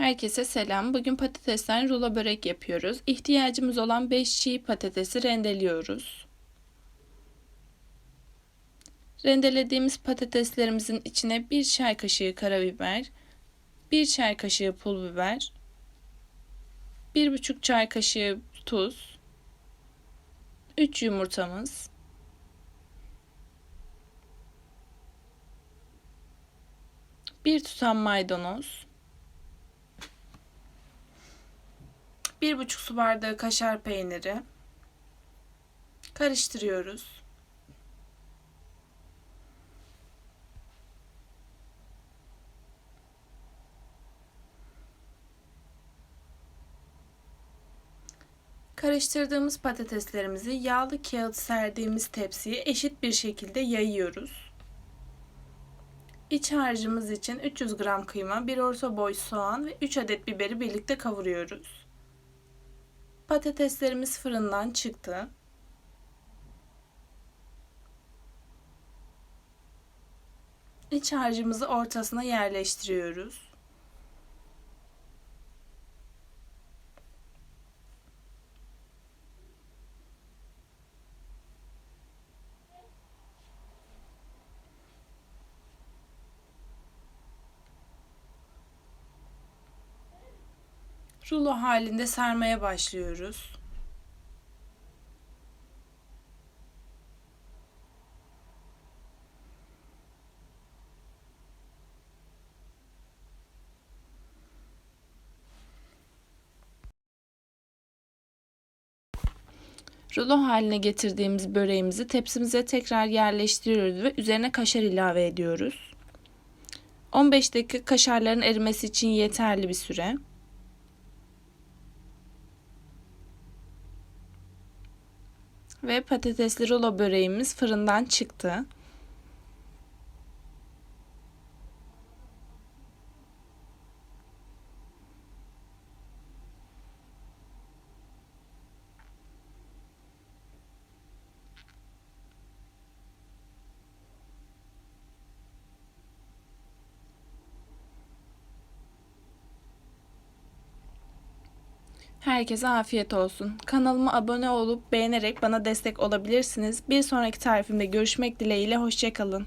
Herkese selam. Bugün patatesten rulo börek yapıyoruz. İhtiyacımız olan 5 çiğ patatesi rendeliyoruz. Rendelediğimiz patateslerimizin içine 1 çay kaşığı karabiber, 1 çay kaşığı pul biber, 1,5 çay kaşığı tuz, 3 yumurtamız, bir tutam maydanoz, Bir buçuk su bardağı kaşar peyniri. Karıştırıyoruz. Karıştırdığımız patateslerimizi yağlı kağıt serdiğimiz tepsiye eşit bir şekilde yayıyoruz. İç harcımız için 300 gram kıyma, 1 orta boy soğan ve 3 adet biberi birlikte kavuruyoruz. Patateslerimiz fırından çıktı. İç harcımızı ortasına yerleştiriyoruz. Rulo halinde sarmaya başlıyoruz. Rulo haline getirdiğimiz böreğimizi tepsimize tekrar yerleştiriyoruz ve üzerine kaşar ilave ediyoruz. 15 dakika kaşarların erimesi için yeterli bir süre. Ve patatesli rulo böreğimiz fırından çıktı. Herkese afiyet olsun. Kanalıma abone olup beğenerek bana destek olabilirsiniz. Bir sonraki tarifimde görüşmek dileğiyle hoşçakalın.